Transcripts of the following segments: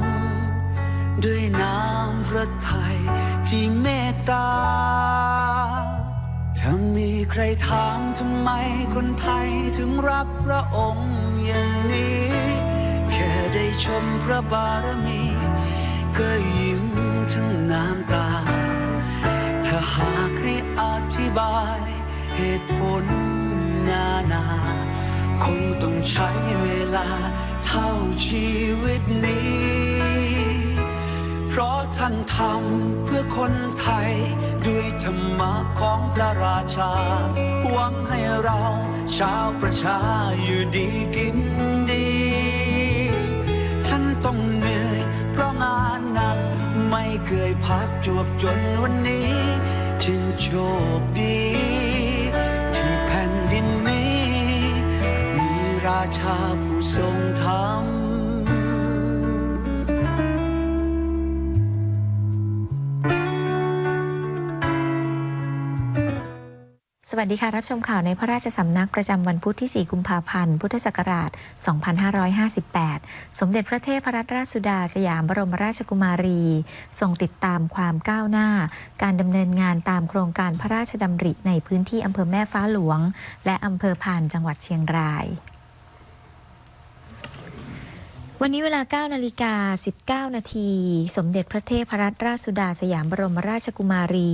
มด้วยน้ำพระทัยที่เมตตา ถ้ามีใครถามทำไมคนไทยถึงรักพระองค์อย่างนี้ แค่ได้ชมพระบารมี ก็ยิ้มทั้งน้ำตา ถ้าหากให้อธิบายเหตุผลนานา คงต้องใช้เวลา เท่าชีวิตนี้ เพราะท่านทำเพื่อคนไทย ด้วยธรรมะของพระราชา หวังให้เราชาวประชาอยู่ดีกินดี ท่านต้องเหนื่อยเพราะงานหนัก ไม่เคยพักจวบจนวันนี้ จึงโชคดีที่แผ่นดินนี้ มีราชาผู้ทรง สวัสดีค่ะ รับชมข่าวในพระราชสำนักประจำวันพุธที่ 4 กุมภาพันธ์ พุทธศักราช 2558 สมเด็จพระเทพรัตนราชสุดาสยามบรมราชกุมารี ทรงติดตามความก้าวหน้า การดำเนินงานตามโครงการพระราชดำริในพื้นที่อำเภอแม่ฟ้าหลวง และอำเภอพานจังหวัดเชียงราย วันนี้เวลา 9 นาฬิกา 19 นาที สมเด็จพระเทพรัตนราชสุดาสยามบรมราชกุมารี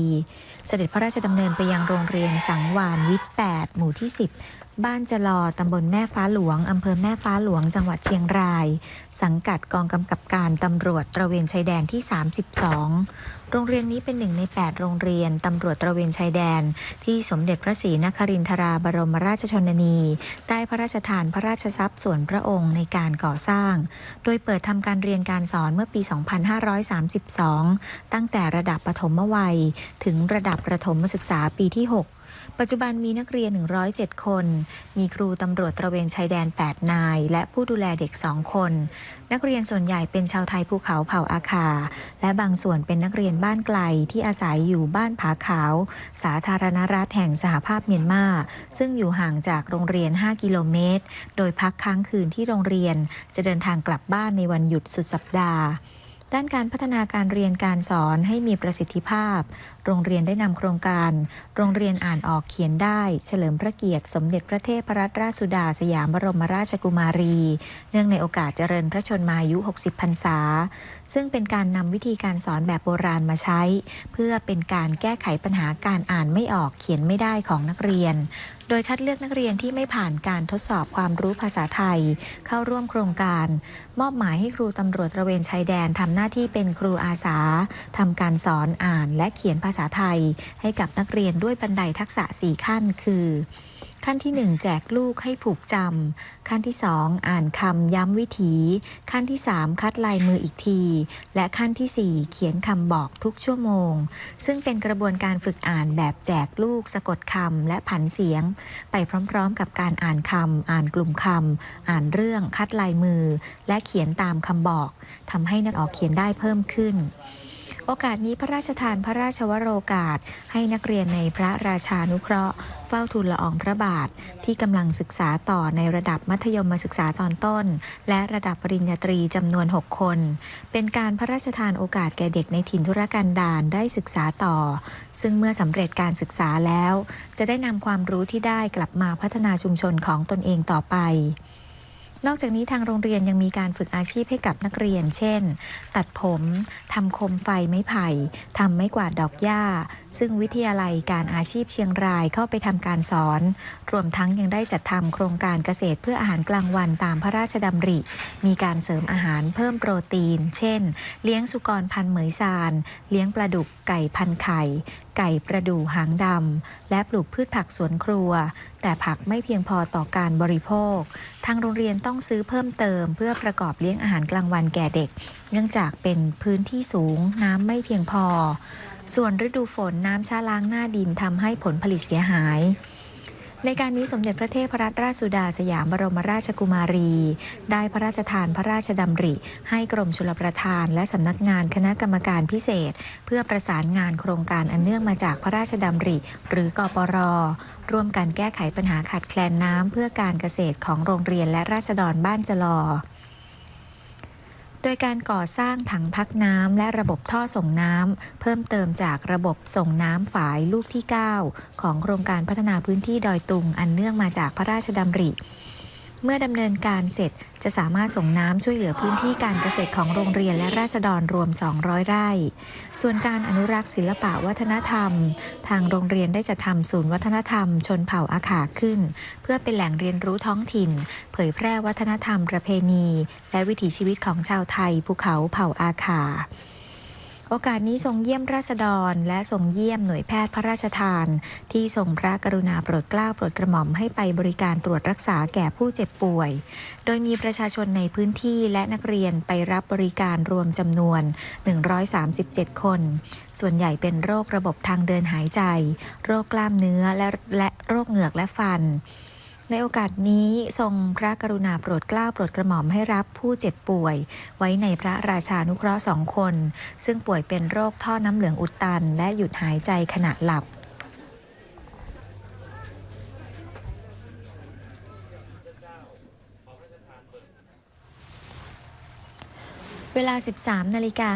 เสด็จพระราชดำเนินไปยังโรงเรียนสังวานวิทย์ 8 หมู่ที่ 10 บ้านจลอตำบลแม่ฟ้าหลวง อำเภอแม่ฟ้าหลวง จังหวัดเชียงราย สังกัดกองกำกับการตำรวจตระเวนชายแดนที่ 32 โรงเรียนนี้เป็นหนึ่งใน 8 โรงเรียนตำรวจตระเวนชายแดน ที่สมเด็จพระศรีนครินทราบรมราชชนนี ได้พระราชทานพระราชทรัพย์ส่วนพระองค์ในการก่อสร้าง โดยเปิดทำการเรียนการสอนเมื่อปี 2532 ตั้งแต่ระดับปฐมวัย ถึงระดับประถมศึกษาปีที่ 6 ปัจจุบันมีนักเรียน 107 คน มีครูตำรวจตระเวนชายแดน 8 นาย และผู้ดูแลเด็ก 2 คน นักเรียนส่วนใหญ่เป็นชาวไทยภูเขาเผ่าอาคา และบางส่วนเป็นนักเรียนบ้านไกลที่อาศัยอยู่บ้านผาขาว สาธารณรัฐแห่งสหภาพเมียนมา ซึ่งอยู่ห่างจากโรงเรียน 5 กิโลเมตร โดยพักค้างคืนที่โรงเรียน จะเดินทางกลับบ้านในวันหยุดสุดสัปดาห์ ด้านการพัฒนาการเรียนการสอนให้มีประสิทธิภาพ โรงเรียนได้นำโครงการ โรงเรียนอ่านออกเขียนได้ เฉลิมพระเกียรติ สมเด็จพระเทพรัตนราชสุดาสยามบรมราชกุมารี เนื่องในโอกาสเจริญพระชนมายุ 60 พรรษา ซึ่งเป็นการนำวิธีการสอนแบบโบราณมาใช้ เพื่อเป็นการแก้ไขปัญหาการอ่านไม่ออกเขียนไม่ได้ของนักเรียนโดยคัดเลือกนักเรียนที่ไม่ผ่านการทดสอบความรู้ภาษาไทย เข้าร่วมโครงการ มอบหมายให้ครูตำรวจตระเวนชายแดนทำหน้าที่เป็นครูอาสาทำการสอนอ่านและเขียนภาษาไทย ให้กับนักเรียนด้วยบันไดทักษะ 4 ขั้นคือ ขั้นที่ 1 แจกลูกให้ผูกจำ ขั้นที่ 2 อ่านคำย้ำวิถี ขั้นที่ 3 คัดลายมืออีกที และขั้นทีสี่ 4 เขียนคำบอกทุกชั่วโมง ซึ่งเป็นกระบวนการฝึกอ่านแบบแจกลูกสะกดคำและผันเสียง ไปพร้อมๆ กับการอ่านคำอ่านกลุ่มคำอ่านเรื่องคัดลายมือ และเขียนตามคำบอกทำให้นักออกเขียนได้เพิ่มขึ้น โอกาสนี้พระราชทานพระราชวโรกาส ให้นักเรียนในพระราชานุเคราะห์ เฝ้าทูลละอองพระบาท ที่กำลังศึกษาต่อในระดับมัธยมศึกษาตอนต้น และระดับปริญญาตรีจำนวน 6 คน เป็นการพระราชทานโอกาสแก่เด็กในถิ่นธุรกันดารได้ศึกษาต่อ ซึ่งเมื่อสำเร็จการศึกษาแล้ว จะได้นำความรู้ที่ได้กลับมาพัฒนาชุมชนของตนเองต่อไป นอกจากนี้ทางโรงเรียนยังมีการฝึกอาชีพให้กับนักเรียน เช่น ตัดผมทำโคมไฟไม้ไผ่ทำไม้กวาดดอกหญ้า ซึ่งวิทยาลัยการอาชีพเชียงรายเข้าไปทำการสอน รวมทั้งยังได้จัดทำโครงการเกษตรเพื่ออาหารกลางวันตามพระราชดำริ มีการเสริมอาหารเพิ่มโปรตีน เช่น เลี้ยงสุกรพันเหมยซาน เลี้ยงปลาดุกไก่พันไข่ ไก่ประดู่หางดำ และปลูกพืชผักสวนครัว แต่ผักไม่เพียงพอต่อการบริโภค ทางโรงเรียนต้องซื้อเพิ่มเติม เพื่อประกอบเลี้ยงอาหารกลางวันแก่เด็ก เนื่องจากเป็นพื้นที่สูงน้ำไม่เพียงพอ ส่วนฤดูฝนน้ำชาล้างหน้าดินทำให้ผลผลิตเสียหาย ในการนี้สมเด็จพระเทพรัตนราชสุดาสยามบรมราชกุมารี ได้พระราชทานพระราชดำริ ให้กรมชลประทาน และสำนักงานคณะกรรมการพิเศษ เพื่อประสานงานโครงการอันเนื่องมาจากพระราชดำริ หรือกปรร่วมกันแก้ไขปัญหาขาดแคลนน้ำเพื่อการเกษตรของโรงเรียนและราษฎรบ้านจลอ ดยการก่อสร้างถังพักน้ำและระบบท่อส่งน้ำเพิ่มเติมจากระบบส่งน้ำฝายลูกที่ 9 ของโครงการพัฒนาพื้นที่ดอยตุงอันเนื่องมาจากพระราชดำริ เมื่อดำเนินการเสร็จจะสามารถส่งน้ำช่วยเหลือพื้นที่การเกษตรของโรงเรียนและราษฎรรวม 200 ไร่ ส่วนการอนุรักษ์ศิลปะวัฒนธรรม ทางโรงเรียนได้จะทำศูนย์วัฒนธรรม ชนเผ่าอาขาขึ้น เพื่อเป็นแหล่งเรียนรู้ท้องถิ่น เผยแพร่วัฒนธรรมประเพณี และวิถีชีวิตของชาวไทยภูเขาเผ่าอาขา โอกาสนี้ทรงเยี่ยมราษฎร และทรงเยี่ยมหน่วยแพทย์พระราชทาน ที่ทรงพระกรุณาโปรดเกล้าโปรดกระหม่อมให้ไปบริการตรวจรักษาแก่ผู้เจ็บป่วย โดยมีประชาชนในพื้นที่และนักเรียนไปรับบริการรวมจำนวน 137 คน ส่วนใหญ่เป็นโรคระบบทางเดินหายใจ โรคกล้ามเนื้อและและโรคเหงือกและฟัน ในโอกาสนี้ทรงพระกรุณาโปรดเกล้าโปรดกระหม่อมให้รับผู้เจ็บป่วย ไว้ในพระราชานุเคราะห์สองคน ซึ่งป่วยเป็นโรคท่อน้ำเหลืองอุดตัน และหยุดหายใจขณะหลับ เวลา 13 นาฬิกา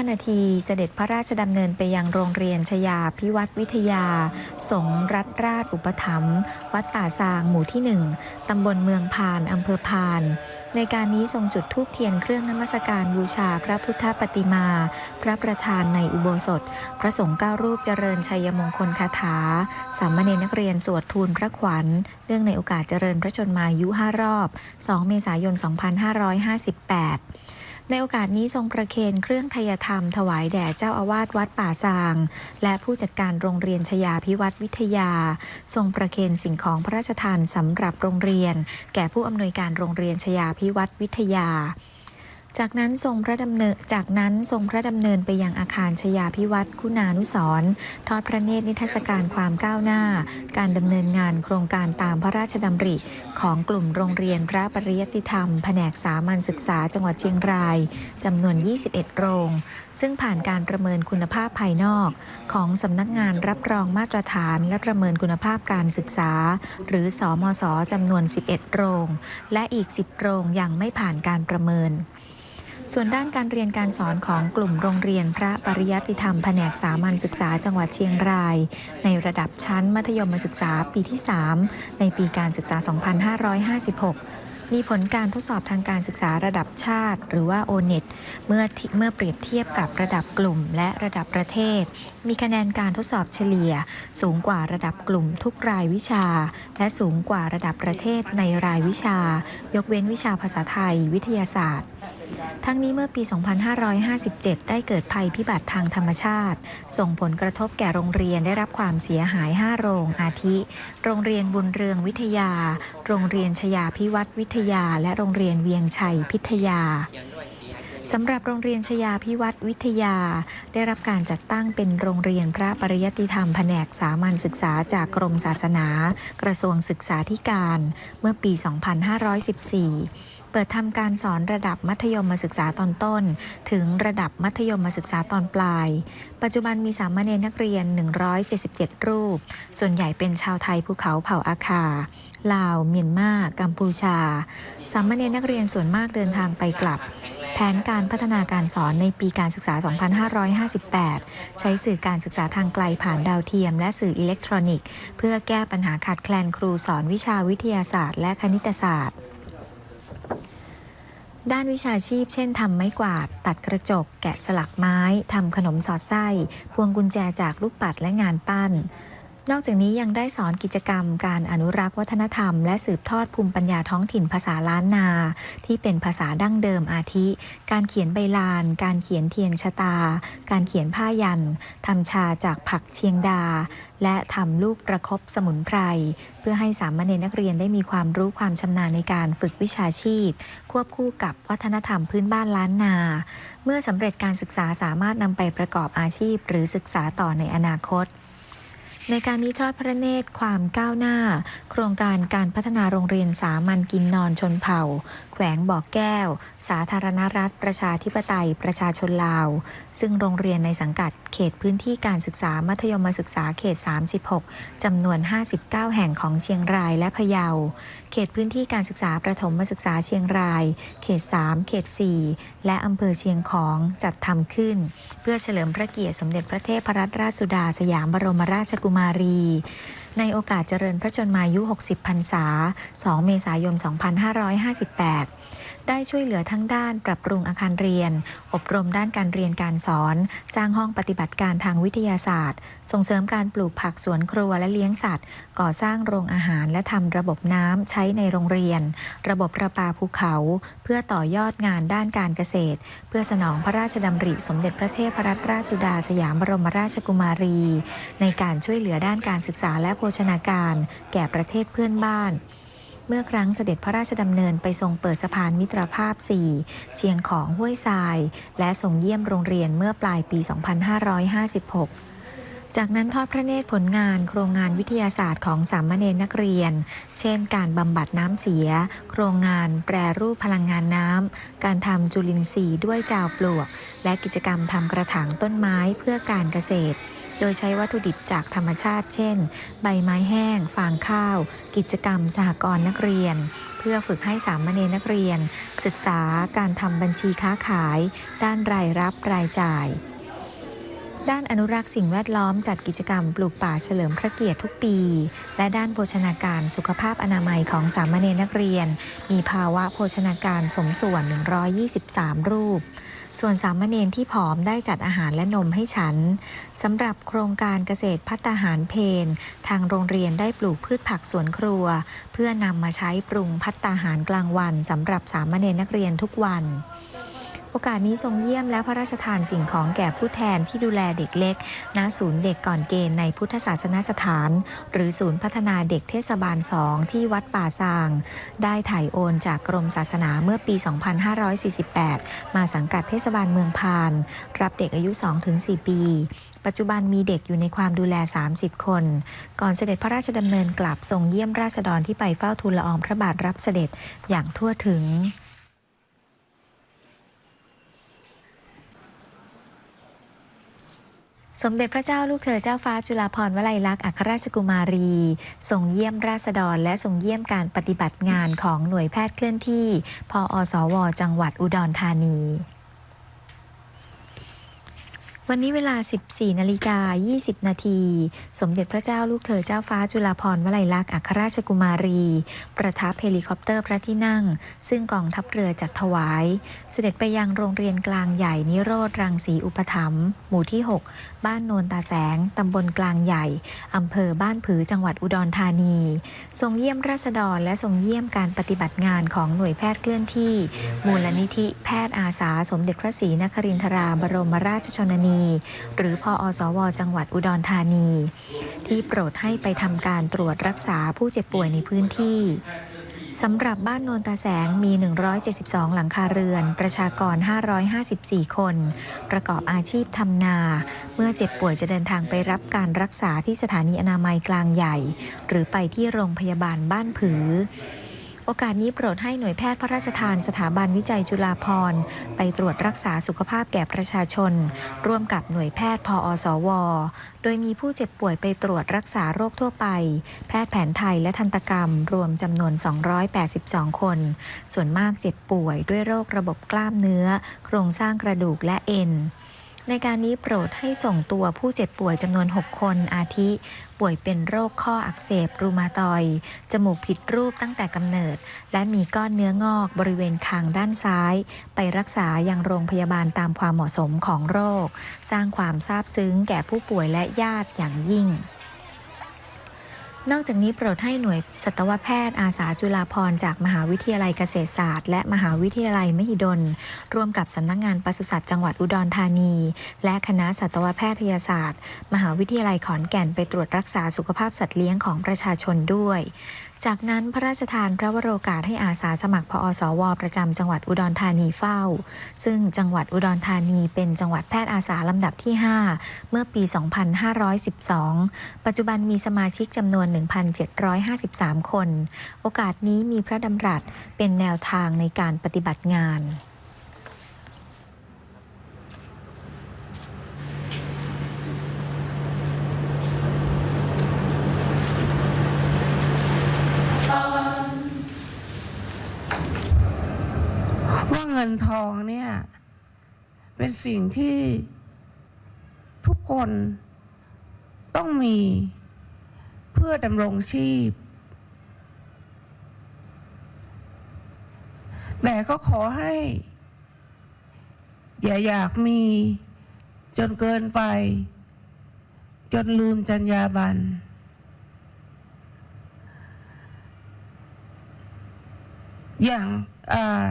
55 นาที เสด็จพระราชดำเนินไปยังโรงเรียนชยาพิวัตรวิทยา สงรัฐราชอุปถัมภ์วัดป่าซางหมู่ที่ 1 ตำบลเมืองพานอำเภอพาน ในการนี้ทรงจุดธูปเทียนเครื่องนมัสการบูชาพระพุทธปฏิมา พระประธานในอุโบสถ พระสงฆ์เก้ารูปเจริญชัยมงคลคาถา สามเณรนักเรียนสวดทูลพระขวัญ เนื่องในโอกาสเจริญพระชนมายุ 5 รอบ 2 เมษายน 2558 ในโอกาสนี้ทรงประเคนเครื่องทยธรรมถวายแด่เจ้าอาวาสวัดป่าซาง และผู้จัดการโรงเรียนชยาพิวัตรวิทยา ทรงประเคนสิ่งของพระราชทานสำหรับโรงเรียน แก่ผู้อำนวยการโรงเรียนชยาพิวัตรวิทยา จากนั้นทรงพระดำเนินจากนั้นทรงพระดำเนินไปยังอาคารชยาพิวัตรคุณานุสร์ทอดพระเนตรนิทรรศการความก้าวหน้า การดำเนินงานโครงการตามพระราชดำริ ของกลุ่มโรงเรียนพระปริยติธรรม แผนกสามัญศึกษาจังหวัดเชียงรายจำนวน 21 โรง ซึ่งผ่านการประเมินคุณภาพภายนอก ของสำนักงานรับรองมาตรฐาน และประเมินคุณภาพการศึกษา หรือสอมศจำนวน 11 โรง และอีก 10 โรงยังไม่ผ่านการประเมิน ส่วนด้านการเรียนการสอนของกลุ่มโรงเรียนพระปริยัติธรรมแผนกสามัญศึกษาจังหวัดเชียงราย ในระดับชั้นมัธยมศึกษาปีที่ 3 ในปีการศึกษา 2556มีผลการทดสอบทางการศึกษาระดับชาติ หรือว่า O-NET เมื่อเมื่อเปรียบเทียบกับระดับกลุ่มและระดับประเทศ มีคะแนนการทดสอบเฉลี่ย สูงกว่าระดับกลุ่มทุกรายวิชา และสูงกว่าระดับประเทศในรายวิชา ยกเว้นวิชาภาษาไทย วิทยาศาสตร์ ทั้งนี้เมื่อปี 2557 ได้เกิดภัยพิบัติทางธรรมชาติ ส่งผลกระทบแก่โรงเรียนได้รับความเสียหาย 5 โรงอาทิ โรงเรียนบุญเรืองวิทยา โรงเรียนชยาพิวัตรวิทยา และโรงเรียนเวียงชัยพิทยาสำหรับโรงเรียนชยาพิวัตรวิทยา ได้รับการจัดตั้งเป็นโรงเรียนพระปริยติธรรมแผนกสามัญศึกษาจากกรมศาสนา กระทรวงศึกษาธิการ เมื่อปี 2514 ปิดทำการสอนระดับมัธยมศึกษาตอนต้น ถึงระดับมัธยมศึกษาตอนปลาย ปัจจุบันมีสามเณรนักเรียน 177 รูป ส่วนใหญ่เป็นชาวไทยภูเขาเผ่าอาคา ลาว เมียนมา กัมพูชา สามเณรนักเรียนส่วนมากเดินทางไปกลับ แผนการพัฒนาการสอนในปีการศึกษา 2558 ใช้สื่อการศึกษาทางไกลผ่านดาวเทียม และสื่ออิเล็กทรอนิกส์ เพื่อแก้ปัญหาขาดแคลนครูสอนวิชาวิทยาศาสตร์ และคณิตศาสตร์ ด้านวิชาชีพ เช่นทำไม้กวาด ตัดกระจก แกะสลักไม้ทำขนมสอดไส้ พวงกุญแจจากลูกปัดและงานปั้น นอกจากนี้ยังได้สอนกิจกรรม การอนุรักษ์วัฒนธรรม และสืบทอดภูมิปัญญาท้องถิ่นภาษาล้านนา ที่เป็นภาษาดั้งเดิมอาทิ การเขียนใบลาน การเขียนเทียนชะตา การเขียนผ้ายันทำชาจากผักเชียงดา และทำลูกประคบสมุนไพร เพื่อให้สามเณรนักเรียนได้มีความรู้ความชำนาญในการฝึกวิชาชีพ ควบคู่กับวัฒนธรรมพื้นบ้านล้านนา เมื่อสำเร็จการศึกษาสามารถนำไปประกอบอาชีพ หรือศึกษาต่อในอนาคต ในการนี้ทอดพระเนตรความก้าวหน้า โครงการการพัฒนาโรงเรียนสามัญกินนอนชนเผ่า ขวงบ่อแก้ว สาธารณรัฐ ประชาธิปไตย ประชาชนลาว ซึ่งโรงเรียนในสังกัดเขตพื้นที่การศึกษามัธยมศึกษาเขต 36 จำนวน 59 แห่งของเชียงรายและพะเยา เขตพื้นที่การศึกษาประถมศึกษาเชียงราย เขต 3 เขต 4 และอำเภอเชียงของจัดทำขึ้น เพื่อเฉลิมพระเกียรติสมเด็จพระเทพรัตนราชสุดาสยามบรมราชกุมารี ในโอกาสเจริญพระชนมายุ 60 พรรษา 2 เมษายน 2558 ได้ช่วยเหลือทั้งด้านปรับปรุงอาคารเรียน อบรมด้านการเรียนการสอน สร้างห้องปฏิบัติการทางวิทยาศาสตร์ ส่งเสริมการปลูกผักสวนครัวและเลี้ยงสัตว์ ก่อสร้างโรงอาหารและทำระบบน้ำใช้ในโรงเรียน ระบบประปาภูเขา เพื่อต่อยอดงานด้านการเกษตร เพื่อสนองพระราชดำริสมเด็จพระเทพรัตนราชสุดาสยามบรมราชกุมารี ในการช่วยเหลือด้านการศึกษาและโภชนาการ แก่ประเทศเพื่อนบ้าน เมื่อครั้งเสด็จพระราชดำเนินไปทรงเปิดสะพานมิตรภาพ 4 เชียงของห้วยทราย และทรงเยี่ยมโรงเรียนเมื่อปลายปี 2556จากนั้นทอดพระเนตรผลงานโครงงานวิทยาศาสตร์ของสามเณรนักเรียน เช่น การบำบัดน้ำเสีย โครงงานแปรรูปพลังงานน้ำ การทำจุลินทรีย์ด้วยจาวปลวก และกิจกรรมทำกระถางต้นไม้เพื่อการเกษตร โดยใช้วัตถุดิบจากธรรมชาติ เช่น ใบไม้แห้ง ฟางข้าว กิจกรรมสหกรณ์นักเรียน เพื่อฝึกให้สามเณรนักเรียน ศึกษาการทำบัญชีค้าขาย ด้านรายรับรายจ่ายด้านอนุรักษ์สิ่งแวดล้อมจัดกิจกรรมปลูกป่าเฉลิมพระเกียรติทุกปี และด้านโภชนาการสุขภาพอนามัยของสามเณรนักเรียน มีภาวะโภชนาการสมส่วน 123 รูป ส่วนสามเณรที่ผอมได้จัดอาหารและนมให้ฉันสำหรับโครงการเกษตรพัฒนาหารเพนทางโรงเรียนได้ปลูกพืชผักสวนครัว เพื่อนำมาใช้ปรุงพัตตาหารกลางวันสำหรับสามเณรนักเรียนทุกวัน โอกาสนี้ทรงเยี่ยมและพระราชทานสิ่งของแก่ผู้แทนที่ดูแลเด็กเล็ก ณ ศูนย์เด็กก่อนเกณฑ์ในพุทธศาสนสถาน หรือศูนย์พัฒนาเด็กเทศบาล2ที่วัดป่าซาง ได้ถ่ายโอนจากกรมศาสนาเมื่อปี 2548 มาสังกัดเทศบาลเมืองพาน รับเด็กอายุ 2-4 ปี ปัจจุบันมีเด็กอยู่ในความดูแล 30 คน ก่อนเสด็จพระราชดำเนินกลับทรงเยี่ยมราษฎรที่ไปเฝ้าทูลละอองพระบาทรับเสด็จอย่างทั่วถึง สมเด็จพระเจ้าลูกเธอเจ้าฟ้าจุฬาภรณ์วลัยลักษณ์อัครราชกุมารีทรงเยี่ยมราษฎร และทรงเยี่ยมการปฏิบัติงานของหน่วยแพทย์เคลื่อนที่ พออสว จังหวัดอุดรธานี วันนี้เวลา 14 นาฬิกา 20 นาที สมเด็จพระเจ้าลูกเธอเจ้าฟ้าจุฬาภรณ์วลัยลักษณ์อัครราชกุมารี ประทับเฮลิคอปเตอร์พระที่นั่ง ซึ่งกองทัพเรือจัดถวาย เสด็จไปยังโรงเรียนกลางใหญ่นิโรธรังสีอุปถัมภ์หมู่ที่ 6 บ้านโนนตาแสง ตำบลกลางใหญ่ อำเภอบ้านผือจังหวัดอุดรธานี ทรงเยี่ยมราษฎรและทรงเยี่ยมการปฏิบัติงานของหน่วยแพทย์เคลื่อนที่ มูลนิธิแพทย์อาสา สมเด็จพระศรีนครินทราบรมราชชนนีหรือพออสว จังหวัดอุดรธานี ที่โปรดให้ไปทำการตรวจรักษาผู้เจ็บป่วยในพื้นที่สำหรับบ้านโนนตาแสงมี 172 หลังคาเรือน ประชากร 554 คน ประกอบอาชีพทำนา เมื่อเจ็บป่วยจะเดินทางไปรับการรักษาที่สถานีอนามัยกลางใหญ่ หรือไปที่โรงพยาบาลบ้านผือ โอกาสนี้โปรดให้หน่วยแพทย์พระราชทานสถาบันวิจัยจุฬาภรณ์ไปตรวจรักษาสุขภาพแก่ประชาชน ร่วมกับหน่วยแพทย์พออสว โดยมีผู้เจ็บป่วยไปตรวจรักษาโรคทั่วไป แพทย์แผนไทยและทันตกรรม รวมจำนวน 282 คน ส่วนมากเจ็บป่วยด้วยโรคระบบกล้ามเนื้อ โครงสร้างกระดูกและเอ็น ในการนี้โปรดให้ส่งตัวผู้เจ็บป่วยจำนวน 6 คน อาทิ ป่วยเป็นโรคข้ออักเสบ รูมาตอย จมูกผิดรูปตั้งแต่กำเนิด และมีก้อนเนื้องอกบริเวณคางด้านซ้าย ไปรักษาอย่างโรงพยาบาลตามความเหมาะสมของโรค สร้างความซาบซึ้งแก่ผู้ป่วยและญาติอย่างยิ่ง นอกจากนี้โปรดให้หน่วยสัตวแพทย์อาสาจุฬาภรณ์จากมหาวิทยาลัยเกษตรศาสตร์ และมหาวิทยาลัยมหิดล ร่วมกับสำนักงานปศุสัตว์จังหวัดอุดรธานี และคณะสัตวแพทยศาสตร์ มหาวิทยาลัยขอนแก่นไปตรวจรักษาสุขภาพสัตว์เลี้ยงของประชาชนด้วย จากนั้นพระราชทานพระวโรกาสให้อาสาสมัครพอสว ประจำจังหวัดอุดรธานีเฝ้า ซึ่งจังหวัดอุดรธานีเป็นจังหวัดแพทย์อาสาลำดับที่ 5 เมื่อปี 2512 ปัจจุบันมีสมาชิกจำนวน 1,753 คน โอกาสนี้มีพระดำรัสเป็นแนวทางในการปฏิบัติงาน เงินทองเนี่ย เป็นสิ่งที่ทุกคนต้องมีเพื่อดำรงชีพ แต่ก็ขอให้ อย่าอยากมีจนเกินไป จนลืมจรรยาบรรณอย่างอ่า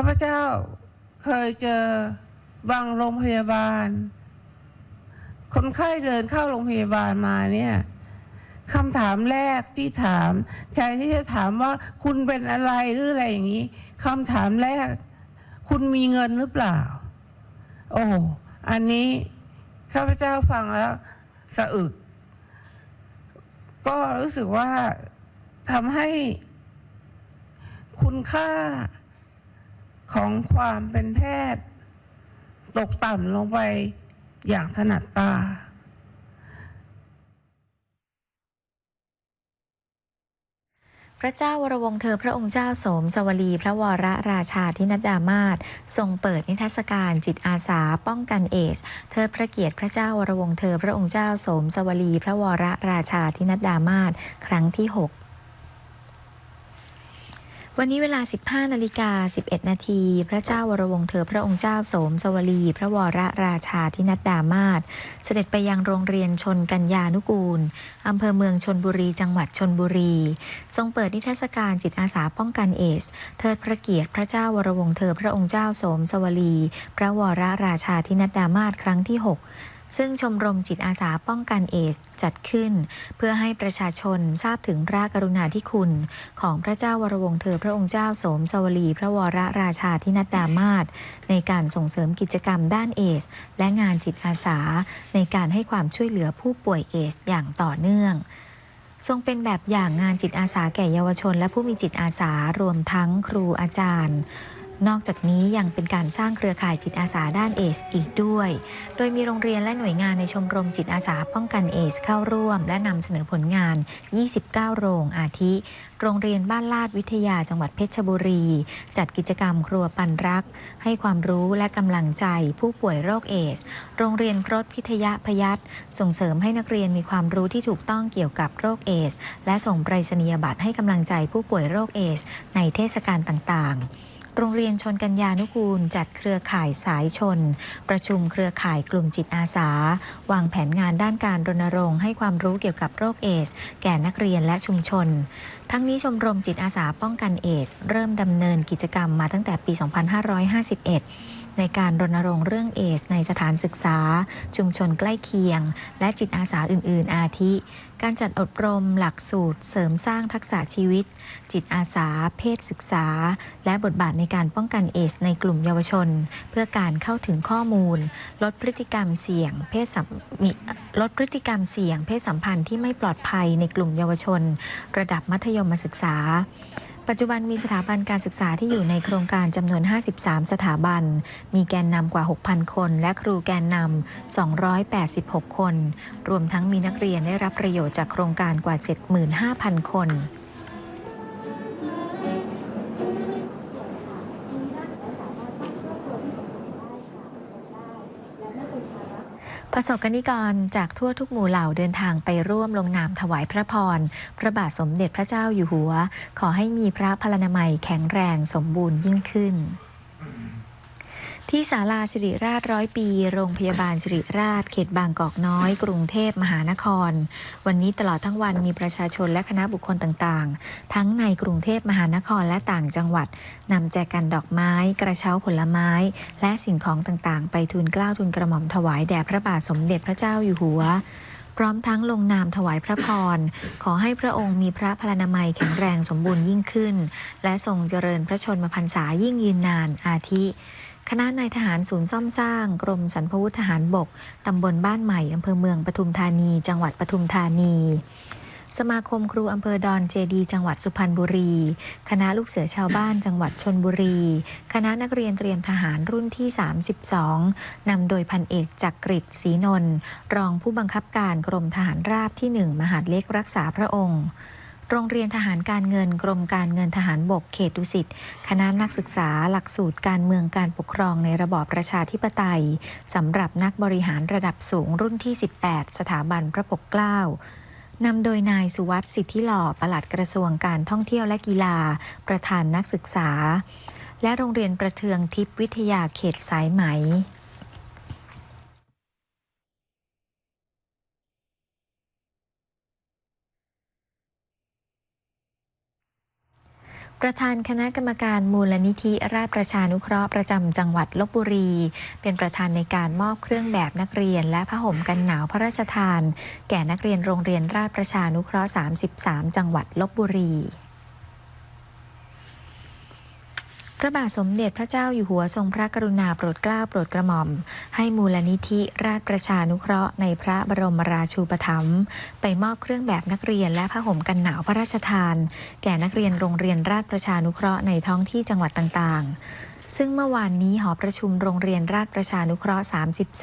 ข้าพเจ้าเคยเจอบางโรงพยาบาล คนไข้เดินเข้าโรงพยาบาลมาเนี่ยคำถามแรกที่ถามแทนที่จะถามว่าคุณเป็นอะไรหรืออะไรอย่างนี้คำถามแรก คุณมีเงินหรือเปล่า โอ้อันนี้ข้าพเจ้าฟังแล้วสะอึก ก็รู้สึกว่าทำให้คุณค่า ของความเป็นแพทย์ ตกต่ำลงไปอย่างถนัดตา พระเจ้าวรวงเธอพระองค์เจ้าสมสวลี พระวรราชาธินัดดามาศทรงเปิดนิทรรศการจิตอาสาป้องกันเอส เทิดพระเกียรติพระเจ้าวรวงเธอพระองค์เจ้าสมสวลี พระวรราชาธินัดดามาศครั้งที่ 6 วันนี้เวลา 15นาฬิกา11 นาทีพระเจ้าวรวงศ์เธอพระองค์เจ้าโสมสวลี พระวรราชาธินัดดามาศเสด็จไปยังโรงเรียนชนกัญญานุกูลอำเภอเมืองชนบุรี จังหวัดชนบุรี ทรงเปิดนิทรรศการจิตอาสาป้องกันเอส เทิดพระเกียรติพระเจ้าวรวงศ์เธอพระองค์เจ้าโสมสวลี พระวรราชาธินัดดามาศครั้งที่ 6 ซึ่งชมรมจิตอาสาป้องกันเอสจัดขึ้น เพื่อให้ประชาชนทราบถึงพระกรุณาธิคุณ ของพระเจ้าวรวงเธอพระองค์เจ้าสมสวลี พระวรราชาธินัดดามาศในการส่งเสริมกิจกรรมด้านเอส และงานจิตอาสา ในการให้ความช่วยเหลือผู้ป่วยเอส อย่างต่อเนื่องทรงเป็นแบบอย่างงานจิตอาสาแก่เยาวชน และผู้มีจิตอาสารวมทั้งครูอาจารย์ นอกจากนี้ยังเป็นการสร้างเครือข่ายจิตอาสาด้านเอสอีกด้วย โดยมีโรงเรียนและหน่วยงานในชมรมจิตอาสาป้องกันเอสเข้าร่วม และนำเสนอผลงาน 29 โรงอาทิ โรงเรียนบ้านลาดวิทยาจังหวัดเพชรบุรี จัดกิจกรรมครัวปันรัก ให้ความรู้และกำลังใจผู้ป่วยโรคเอส โรงเรียนพรตพิทยาพยัตส่งเสริมให้นักเรียนมีความรู้ที่ถูกต้องเกี่ยวกับโรคเอส และส่งไปรษณียบัตรให้กำลังใจผู้ป่วยโรคเอส ในเทศกาลต่างๆ โรงเรียนชนกัญญานุกูล จัดเครือข่ายสายชน ประชุมเครือข่ายกลุ่มจิตอาสา วางแผนงานด้านการรณรงค์ให้ความรู้เกี่ยวกับโรคเอส แก่นักเรียนและชุมชน ทั้งนี้ชมรมจิตอาสาป้องกันเอส เริ่มดำเนินกิจกรรมมาตั้งแต่ปี 2551 ในการรณรงค์เรื่องเอส ในสถานศึกษา ชุมชนใกล้เคียง และจิตอาสาอื่น ๆ อาทิ การจัดอบรมหลักสูตร เสริมสร้างทักษะชีวิต จิตอาสา เพศศึกษา และบทบาทในการป้องกันเอส ในกลุ่มเยาวชน เพื่อการเข้าถึงข้อมูล ลดพฤติกรรมเสี่ยง เพศสัมลดพฤติกรรมเสี่ยง เพศสัมพันธ์ที่ไม่ปลอดภัยในกลุ่มเยาวชน ระดับมัธยมศึกษา ปัจจุบันมีสถาบันการศึกษาที่อยู่ในโครงการจำนวน 53 สถาบัน มีแกนนำกว่า 6,000 คน และครูแกนนำ 286 คน รวมทั้งมีนักเรียนได้รับประโยชน์จากโครงการกว่า 75,000 คน ประสบกนิกรจากทั่วทุกหมู่เหล่าเดินทางไปร่วมลงนามถวายพระพร พระบาทสมเด็จพระเจ้าอยู่หัว ขอให้มีพระพลานามัยแข็งแรงสมบูรณ์ยิ่งขึ้น ที่ศาลาสิริราชร้อยปี โรงพยาบาลสิริราช เขตบางกอกน้อย กรุงเทพมหานคร วันนี้ตลอดทั้งวันมีประชาชนและคณะบุคคลต่างๆ ทั้งในกรุงเทพมหานครและต่างจังหวัดนำแจกันดอกไม้ กระเช้าผลไม้ และสิ่งของต่างๆ ไปทูลเกล้าทูลกระหม่อมถวายแด่พระบาทสมเด็จพระเจ้าอยู่หัวพร้อมทั้งลงนามถวายพระพร ขอให้พระองค์มีพระพลานามัยแข็งแรงสมบูรณ์ยิ่งขึ้น และทรงเจริญพระชนมพรรษายิ่งยืนนานอาทิ คณะนายทหารศูนย์ซ่อมสร้าง กรมสรรพวุธทหารบก ตำบลบ้านใหม่อำเภอเมืองปทุมธานี จังหวัดปทุมธานี สมาคมครูอำเภอดอนเจดี จังหวัดสุพรรณบุรี คณะลูกเสือชาวบ้านจังหวัดชนบุรี คณะนักเรียนเตรียมทหารรุ่นที่ 32นำโดยพันเอกจักริดศรีนนท์รองผู้บังคับการกรมทหารราบที่ 1 มหาดเล็กรักษาพระองค์ โรงเรียนทหารการเงินกรมการเงินทหารบกเขตดุสิต คณะนักศึกษาหลักสูตรการเมืองการปกครองในระบอบประชาธิปไตยสำหรับนักบริหารระดับสูงรุ่นที่ 18 สถาบันพระปกเกล้านำโดยนายสุวัสดิ์สิทธิหล่อปลัดกระทรวงการท่องเที่ยวและกีฬา ประธานนักศึกษา และโรงเรียนประเทืองทิพย์วิทยาเขตสายไหม ประธานคณะกรรมการมูลนิธิราชประชานุเคราะห์ประจำจังหวัดลบบุรี เป็นประธานในการมอบเครื่องแบบนักเรียน และผ้าห่มกันหนาวพระราชทาน แก่นักเรียนโรงเรียนราชประชานุเคราะห์ 33 จังหวัดลบบุรี พระบาทสมเด็จพระเจ้าอยู่หัวทรงพระกรุณาโปรดเกล้าโปรดกระหม่อม ให้มูลนิธิราชประชานุเคราะห์ในพระบรมราชูปถัมภ์ไปมอบเครื่องแบบนักเรียนและผ้าห่มกันหนาวพระราชทาน แก่นักเรียนโรงเรียนราชประชานุเคราะห์ในท้องที่จังหวัดต่างๆ ซึ่งเมื่อวานนี้หอประชุมโรงเรียนราชประชานุเคราะห์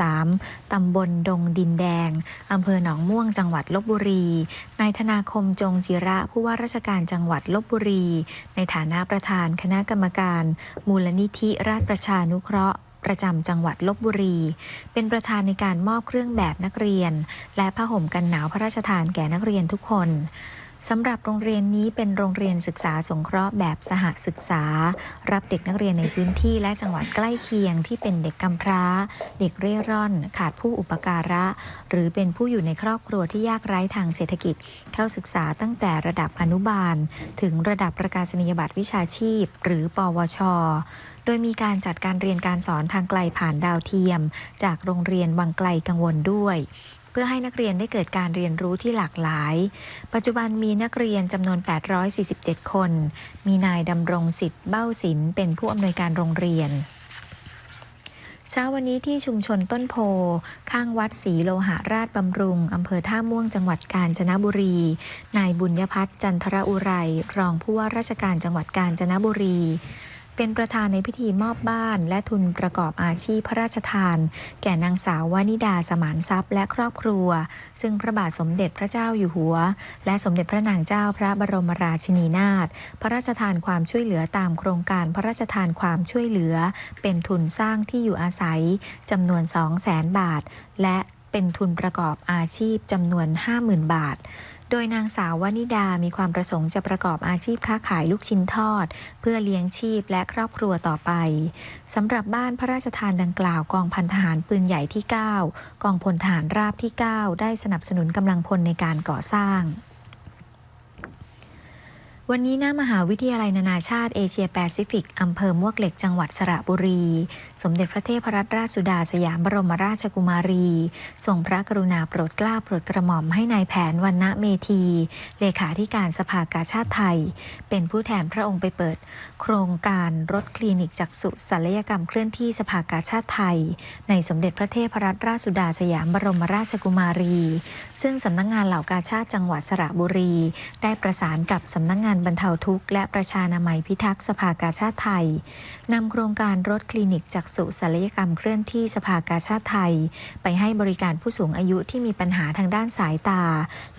33 ตำบลดงดินแดง อำเภอหนองม่วงจังหวัดลบบุรี นายธนาคมจงจิระผู้ว่าราชการจังหวัดลบบุรี ในฐานะประธานคณะกรรมการ มูลนิธิราชประชานุเคราะห์ประจำจังหวัดลบบุรี เป็นประธานในการมอบเครื่องแบบนักเรียน และผ้าห่มกันหนาวพระราชทานแก่นักเรียนทุกคน สำหรับโรงเรียนนี้เป็นโรงเรียนศึกษาสงเคราะห์แบบสหศึกษา รับเด็กนักเรียนในพื้นที่และจังหวัดใกล้เคียงที่เป็นเด็กกำพร้า เด็กเร่ร่อน ขาดผู้อุปการะ หรือเป็นผู้อยู่ในครอบครัวที่ยากไร้ทางเศรษฐกิจ เข้าศึกษาตั้งแต่ระดับอนุบาล ถึงระดับประกาศนียบัตรวิชาชีพ หรือ ปวชโดยมีการจัดการเรียนการสอนทางไกลผ่านดาวเทียม จากโรงเรียนวังไกลกังวลด้วย พื่อให้นักเรียนได้เกิดการเรียนรู้ที่หลากหลาย ปัจจุบันมีนักเรียนจำนวน 847 คน มีนายดำรงสิทธิ์เบ้าศิลป์เป็นผู้อำนวยการโรงเรียนเช้าวันนี้ที่ชุมชนต้นโพ ข้างวัดศรีโลหะราชบำรุง อำเภอท่าม่วงจังหวัดกาญจนบุรี นายบุญยพัฒน์จันทรอุไร รองผู้ว่าราชการจังหวัดกาญจนบุรี เป็นประธานในพิธีมอบบ้าน และทุนประกอบอาชีพพระราชทาน แก่นางสาววานิดาสมานทรัพย์และครอบครัว ซึ่งพระบาทสมเด็จพระเจ้าอยู่หัว และสมเด็จพระนางเจ้าพระบรมราชินีนาถพระราชทานความช่วยเหลือตามโครงการพระราชทานความช่วยเหลือ เป็นทุนสร้างที่อยู่อาศัยจำนวน 2 0 0แสนบาท และเป็นทุนประกอบอาชีพจำนวน 50,000 บาท โดยนางสาววนิดามีความประสงค์จะประกอบอาชีพค้าขายลูกชิ้นทอด เพื่อเลี้ยงชีพและครอบครัวต่อไปสำหรับบ้านพระราชทานดังกล่าวกองพันทหารปืนใหญ่ที่ 9 กองพลทหารราบที่ 9 ได้สนับสนุนกำลังพลในการก่อสร้าง วันนี้หน้ามหาวิทยาลัยนานาชาติเอเชียแปซิฟิก อำเภอมวกเหล็กจังหวัดสระบุรี สมเด็จพระเทพรัตนราชสุดาสยามบรมราชกุมารี ทรงพระกรุณาโปรดเกล้าโปรดกระหม่อมให้นายแผนวันณะเมธี เลขาธิการสภากาชาติไทย เป็นผู้แทนพระองค์ไปเปิด โครงการรถคลินิกจักษุศัลยกรรมเคลื่อนที่สภากาชาติไทย ในสมเด็จพระเทพรัตนราชสุดาสยามบรมราชกุมารี ซึ่งสำนักงงานเหล่ากาชาติจังหวัดสระบุรี ได้ประสานกับสำนักงงานบรรเทาทุกข์และประชานามัยพิทักษ์สภากาชาติไทยนำโครงการรถคลินิกจักษุศัลยกรรมเคลื่อนที่สภากาชาติไทย ไปให้บริการผู้สูงอายุที่มีปัญหาทางด้านสายตา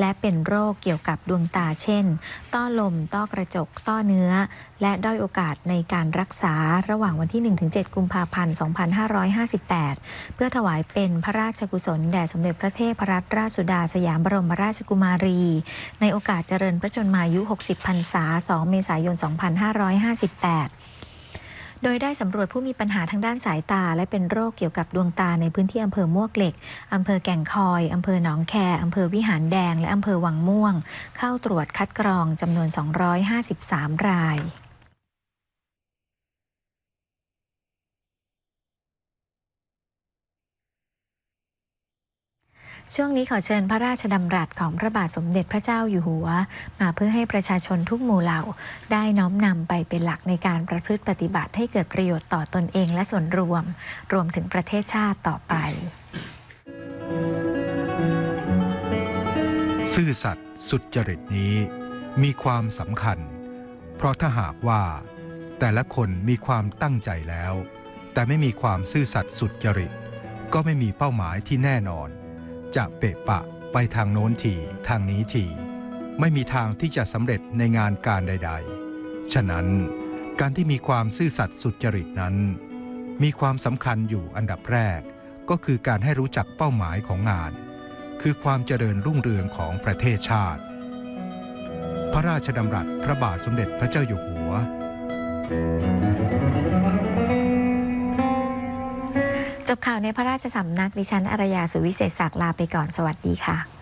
และเป็นโรคเกี่ยวกับดวงตาเช่น ต้อลม ต้อกระจก ต้อเนื้อและด้อยโอกาสในการรักษาระหว่างวันที่ 1-7 กุมภาพันธ์ 2558 เพื่อถวายเป็นพระราชกุศล แด่สมเด็จพระเทพรัตนราชสุดาสยามบรมราชกุมารี ในโอกาสเจริญพระชนมายุ 60 พรรษา 2 เมษายน 2558โดยได้สำรวจผู้มีปัญหาทางด้านสายตา และเป็นโรคเกี่ยวกับดวงตาในพื้นที่อำเภอมวกเหล็ก อำเภอแก่งคอย อำเภอหนองแค อำเภอวิหารแดง และอำเภอวังม่วง เข้าตรวจคัดกรองจำนวน 253 ราย ส ช่วงนี้ขอเชิญพระราชดำรัสของพระบาทสมเด็จพระเจ้าอยู่หัว มาเพื่อให้ประชาชนทุกหมู่เหล่า ได้น้อมนำไปเป็นหลักในการประพฤติปฏิบัติให้เกิดประโยชน์ต่อตนเองและส่วนรวม รวมถึงประเทศชาติต่อไป ซื่อสัตย์สุดจริตนี้มีความสำคัญ เพราะถ้าหากว่า แต่ละคนมีความตั้งใจแล้ว แต่ไม่มีความซื่อสัตย์สุดจริต ก็ไม่มีเป้าหมายที่แน่นอน จะเปะปะไปทางโน้นทีทางนี้ทีไม่มีทางที่จะสำเร็จในงานการใด ๆ ฉะนั้นการที่มีความซื่อสัตย์สุจริตนั้น มีความสำคัญอยู่อันดับแรก ก็คือการให้รู้จักเป้าหมายของงาน คือความเจริญรุ่งเรืองของประเทศชาติ พระราชดำรัสพระบาทสมเด็จพระเจ้าอยู่หัว จบข่าวในพระราชสำนักดิฉันอารยาสุวิเศษศักดิ์ลาไปก่อนสวัสดีค่ะ